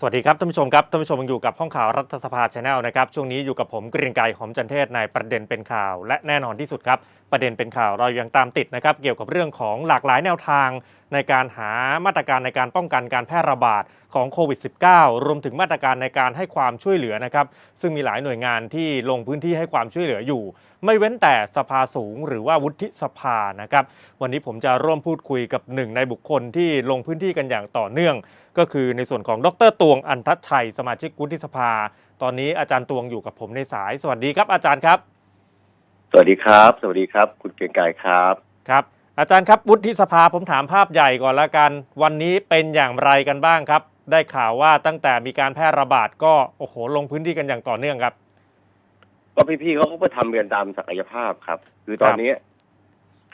สวัสดีครับท่านผู้ชมครับท่านผู้ชมยังอยู่กับห้องข่าวรัฐสภาชาแนลนะครับช่วงนี้อยู่กับผมกรียงไกรหอมจันเทศในประเด็นเป็นข่าว และแน่นอนที่สุดครับ ประเด็นเป็นข่าวเรายังตามติดนะครับเกี่ยวกับเรื่องของหลากหลายแนวทางในการหามาตรการในการป้องกันการแพร่ระบาด ของโควิด -19 รวมถึงมาตรการในการให้ความช่วยเหลือนะครับซึ่งมีหลายหน่วยงานที่ลงพื้นที่ให้ความช่วยเหลืออยู่ ไม่เว้นแต่สภาสูงหรือว่าวุฒิสภานะครับวันนี้ผมจะร่วมพูดคุยกับหนึ่งในบุคคลที่ลงพื้นที่กันอย่างต่อเนื่อง ก็คือในส่วนของดรตวงอันทัชชัย สมาชิกวุฒิสภา ตอนนี้อาจารย์ตวงอยู่กับผมในสาย สวัสดีครับอาจารย์ครับ สวัสดีครับ สวัสดีครับ คุณเกรียงไกรครับครับ อาจารย์ครับวุฒิสภาผมถามภาพใหญ่ก่อนละกัน วันนี้เป็นอย่างไรกันบ้างครับ ได้ข่าวว่าตั้งแต่มีการแพร่ระบาดก็โอ้โหลงพื้นที่กันอย่างต่อเนื่องครับ ก็พี่ๆเขาก็ทำกันตามศักยภาพครับ คือตอนนี้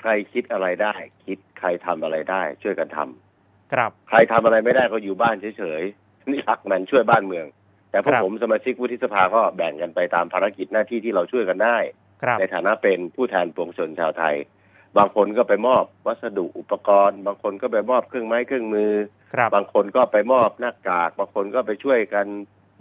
ใครคิดอะไรได้ คิดใครทำอะไรได้ ช่วยกันทำครับ ใครทำอะไรไม่ได้ก็อยู่บ้านเฉยๆนี่รักมันช่วยบ้านเมือง แต่พวกครับผมสมาชิกวุฒิสภาก็แบ่งกันไปตามภารกิจหน้าที่ที่เราช่วยกันได้ครับในฐานะเป็นผู้แทนปวงชนชาวไทย บางคนก็ไปมอบวัสดุอุปกรณ์ บางคนก็ไปมอบเครื่องไม้เครื่องมือครับบางคนก็ไปมอบหน้ากาก บางคนก็ไปช่วยกัน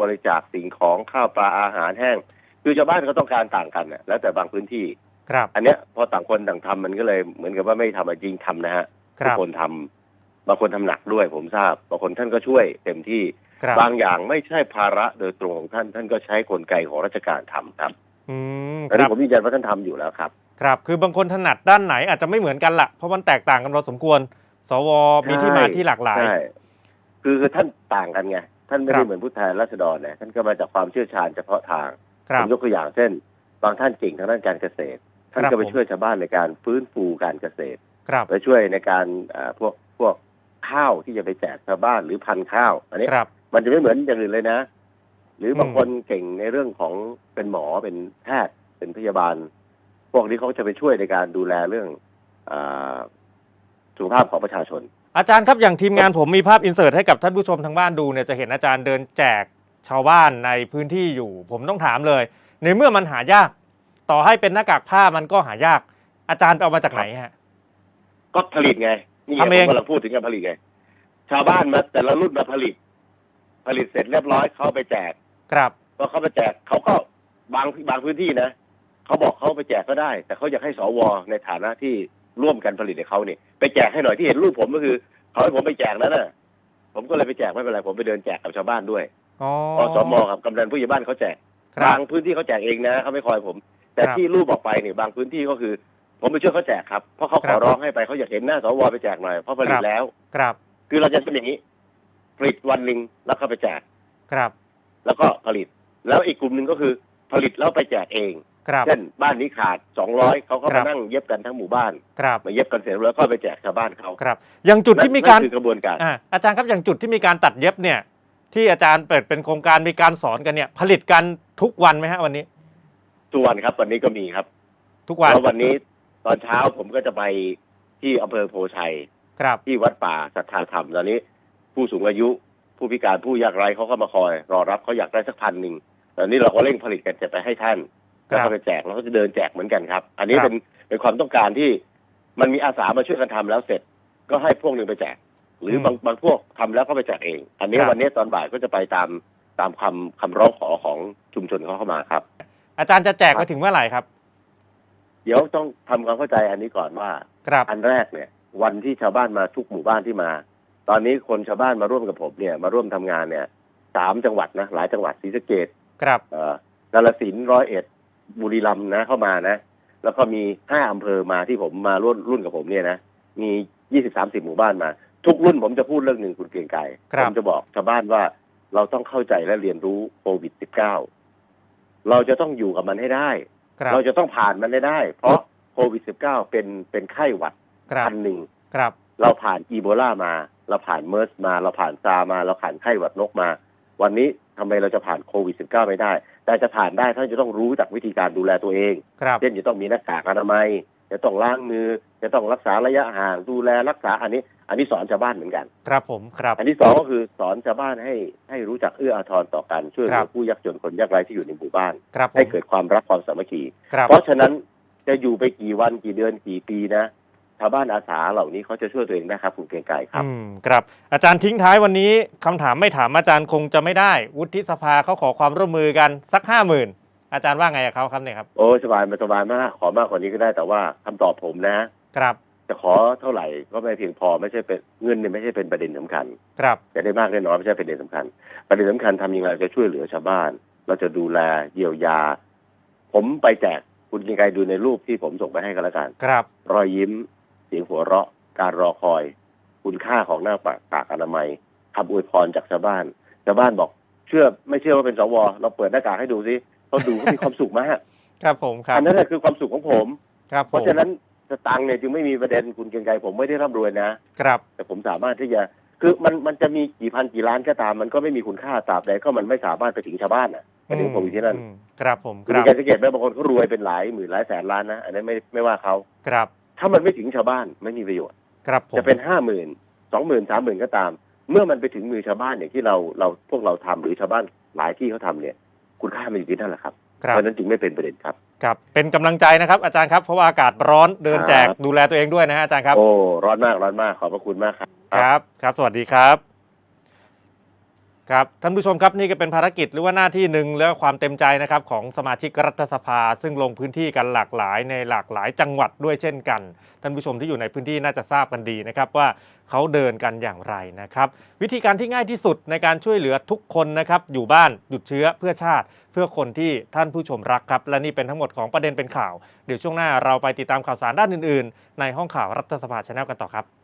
บริจาคสิ่งของข้าวปลาอาหารแห้ง คือชาวบ้านเขาต้องการต่างกันน่ะแล้วแต่บางพื้นที่ครับ อันเนี้ยพอต่างคนต่างทำมันก็เลยเหมือนกับว่าไม่ทำอะจริงทำนะฮะคทุกรับคนทำบางคนทำหนักด้วยผมทราบ บางคนท่านก็ช่วยเต็มที่ครับบางอย่างไม่ใช่ภาระโดยตรงของท่าน ท่านก็ใช้กลไกของราชการทำครับอืมอันคนี้รับผมยืนยันว่าท่านทำอยู่แล้วครับ ครับ คือบางคนถนัดด้านไหนอาจจะไม่เหมือนกันละเพราะมันแตกต่างกันพอสมควร สวมีที่มาที่หลากหลาย ใช่คือคือท่านต่างกันไง ท่านไม่ครัได้บเหมือนผู้แทนราษฎรเนี่ยท่านก็มาจากความเชี่ยวชาญเฉพาะทางครัผบมยกตัวอย่างเช่น บางท่านเก่งทางด้านการเกษตร ท่านครับก็ไปผมช่วยชาวบ้านในการฟื้นฟูการเกษตรครับไปช่วยในการเอ่อพวกพวกข้าวที่จะไปแจกชาวบ้านหรือพันธุ์ข้าวอันนี้ครับมันจะไม่เหมือนอย่างอื่นเลยนะ หรืออมบางคนเก่งในเรื่องของเป็นหมอเป็นแพทย์เป็นพยาบาล พวกนี้เขาจะไปช่วยในการดูแลเรื่องเออสุขภาพของประชาชน อาจารย์ครับอย่างทีมงานผมมีภาพอินเสิร์ตให้กับท่านผู้ชมทางบ้านดูเนี่ยจะเห็นอาจารย์เดินแจกชาวบ้านในพื้นที่อยู่ ผมต้องถามเลย ในเมื่อมันหายาก ต่อให้เป็นหน้ากากผ้ามันก็หายาก อาจารย์ไปเอามาจากไหนฮะก็ผลิตไงนี่ไงทำเองผมกำลังพูดถึงการผลิตไง ชาวบ้านมาแต่ละรุ่นมาผลิต ผลิตเสร็จเรียบร้อยเขาเอาไปแจก ครับพอเขาไปแจกเขาก็บางบางพื้นที่นะ เขาบอกเขาไปแจกก็ได้ แต่เขาอยากให้สวในฐานะที่ร่วมกันผลิตให้เขาเนี่ยไปแจกให้หน่อยที่เห็นรูปผมก็คือเขาให้ผมไปแจกแล้วน่ะ ผมก็เลยไปแจกไม่เป็นไรผมไปเดินแจกกับชาวบ้านด้วยอ๋ออสมกับกำนันผู้ใหญ่บ้านเขาแจกครับบางพื้นที่เขาแจกเองนะเขาไม่คอยผม แต่ครับที่รูปออกไปเนี่ยบางพื้นที่ก็คือ ผมไปช่วยเขาแจกครับเพราะเขาคขรัอบร้องให้ไปเขาอยากเห็นหน้าสวไปแจกหน่อยเพราะผลิคตรับแล้วครับ คือเราจะเป็นอย่างนี้ผลิตวันหนึ่งแล้วก็ไปแจกครับ แล้วก็ผลิต แล้วอีกกลุ่มหนึ่งก็คือ ผลิตแล้วไปแจกเองครับ เช่นบ้านนี้ขาดสองร้อยเขาก็ครัมาบนั่งเย็บกันทั้งหมู่บ้านครับมาเย็บกันเสร็จแล้วก็ไปแจกชาวบ้านเขาครับ อย่างจุดที่มีการนั่นคือกระบวนการอ่าอาจารย์ครับอย่างจุดที่มีการตัดเย็บเนี่ย ที่อาจารย์เปิดเป็นโครงการมีการสอนกันเนี่ย ผลิตกันทุกวันไหมฮะวันนี้ ทุกวันครับ วันนี้ก็มีครับ ทุกวันแล้ววันนี้ตอนเช้าผมก็จะไปที่อำเภอโพชัยครับที่วัดป่าสัทธาธรรมตอนนี้ ผู้สูงอายุผู้พิการผู้ยากไร้เขาก็มาคอย รอรับเขาอยากได้สักพันหนึ่งตอนนี้เราก็เร่งผลิตกันจะไปให้ท่านครับ แล้วก็ไปแจกแล้วก็จะเดินแจกเหมือนกันครับ อันนี้ครับเป็นเป็นความต้องการที่มันมีอาสามาช่วยกันทำแล้วเสร็จ ก็ให้พวกหนึ่งไปแจก หรือมบางบางพวกทำแล้วก็ไปแจกเอง อันนี้ครับวันนี้ตอนบ่ายก็จะไปตามตามคำคำร้องขอของชุมชนเขาเข้ามาครับ อาจารย์จะแจกไปถึงเมื่อไหร่ครับ เดี๋ยวต้องทำความเข้าใจอันนี้ก่อนว่าครับอันแรกเนี่ย วันที่ชาวบ้านมาทุกหมู่บ้านที่มา ตอนนี้คนชาวบ้านมาร่วมกับผมเนี่ยมาร่วมทำงานเนี่ยสามจังหวัดนะหลายจังหวัดศรีสะเกดครับเอ่อกาฬสินธุ์ร้อยเอ็ด บุรีรัมย์นะเข้ามานะ แล้วก็มีห้าอำเภอมาที่ผมมาร่วมรุ่นกับผมเนี่ยนะ มียี่สิบสามสิบหมู่บ้านมา ทุกรุ่นผมจะพูดเรื่องหนึ่งคุณเกรียงไกรครับผมจะบอกชาวบ้านว่าเราต้องเข้าใจและเรียนรู้โควิด -19 เราจะต้องอยู่กับมันให้ได้ครับเราจะต้องผ่านมันได้ได้ เพราะโควิด -19 เป็นเป็นไข้หวัดครับพันหนึ่งครับเราผ่านอีโบลามา เราผ่านเมอร์สมา เราผ่านซาร์มา เราผ่านไข้หวัดนกมา วันนี้ทำไมเราจะผ่านโควิด -19 ไม่ได้ แต่จะผ่านได้ท่านจะต้องรู้จากวิธีการดูแลตัวเองครับเช่นจะต้องมีหน้ากากอนามัย จะต้องล้างมือ จะต้องรักษาระยะห่างดูแลรักษาอันนี้ อันนี้สอนชาวบ้านเหมือนกัน ครับผมครับ อันที่สองก็คือสอนชาวบ้านให้ให้รู้จักเอื้ออาทรต่อกันช่วยเหลืครัอบผู้ยากจนคนยากไร้ที่อยู่ในหมู่บ้านครับผมให้เกิดความรักความสามัคคีครับเพราะฉะนั้นจะอยู่ไปกี่วันกี่เดือนกี่ปีนะ ชาวบ้านอาสาเหล่านี้เขาจะช่วยตัวเองได้ครับคุณเกรียงไกรครับ อืมครับอาจารย์ทิ้งท้ายวันนี้คำถามไม่ถามอาจารย์คงจะไม่ได้ วุฒิสภาเขาขอความร่วมมือกันสักห้าหมื่นอาจารย์ว่าไงกับเขาครับเนี่ยครับ โอ้ยสบายมาสบายมากขอมากกว่านี้ก็ได้แต่ว่าคำตอบผมนะ ครับจะขอเท่าไหร่ก็ไม่เพียงพอไม่ใช่เป็นเงินเนี่ยไม่ใช่เป็นประเด็นสำคัญ ครับจะได้มากได้น้อยไม่ใช่ประเด็นสำคัญ ประเด็นสำคัญทำยังไงจะช่วยเหลือชาวบ้าน เราจะดูแลเยียวยา ผมไปแจกคุณกิงไกรดูในรูปที่ผมส่งไปให้กันแล้วกัน ครับรอยยิ้มเสียงหัวเราะ การรอคอย คุณค่าของหน้ากากากอนามัยคำอวยพรจากชาวบ้านชาวบ้านบอก เชื่อไม่เชื่อว่าเป็นสวเราเปิดหน้ากากให้ดูสิเขาดูเขามีความสุขมากครับผมครับอันนั้นแหละคือความสุขของผม ครับเพผมราะฉะนั้นสตังค์เนี่ยจึงไม่มีประเด็นคุณเกรียงไกรผมไม่ได้ร่ำรวยนะครับ แต่ผมสามารถที่จะคือมันมันจะมีกี่พันกี่ล้านก็ตาม มันก็ไม่มีคุณค่าตราบใดก็มันไม่สามารถไปถึงชาวบ้านอะประเด็นผมอยู่ที่นั่นอืมครับผมคุคณรับมีการสังเกตไหมบางคนเขารวยเป็นหลายหมื่นหลายแสนล้านนะอันนั้นไม่ไม่ว่าเขาครับ ถ้ามันไม่ถึงชาวบ้านไม่มีประโยชน์ ครับผมจะเป็นห้าหมื่นสองหมื่นสามหมื่นก็ตาม เมื่อมันไปถึงมือชาวบ้านอย่างที่เราเราพวกเราทำหรือชาวบ้านหลายที่เขาทำเนี่ย คุณค่ามันอยู่ที่นั่นแหละครับครัเพบราะฉะนั้นจึงไม่เป็นประเด็นครับครับ เป็นกำลังใจนะครับ อาจารย์ครับเพราะว่าอากาศร้อนเดินแจกครับดูแลตัวเองด้วยนะฮะอาจารย์ครับโอ้ร้อนมากร้อนมากขอบพระคุณมากครับครับ ครับ สวัสดีครับ ครับท่านผู้ชมครับนี่ก็เป็นภารกิจหรือว่าหน้าที่หนึ่งและความเต็มใจนะครับของสมาชิกรัฐสภา ซึ่งลงพื้นที่กันหลากหลายในหลากหลายจังหวัดด้วยเช่นกัน ท่านผู้ชมที่อยู่ในพื้นที่น่าจะทราบกันดีนะครับว่าเขาเดินกันอย่างไรนะครับ วิธีการที่ง่ายที่สุดในการช่วยเหลือทุกคนนะครับอยู่บ้านหยุดเชื้อเพื่อชาติ เพื่อคนที่ท่านผู้ชมรักครับ และนี่เป็นทั้งหมดของประเด็นเป็นข่าว เดี๋ยวช่วงหน้าเราไปติดตามข่าวสารด้านอื่น ๆ ในห้องข่าวรัฐสภาชาแนลกันต่อครับ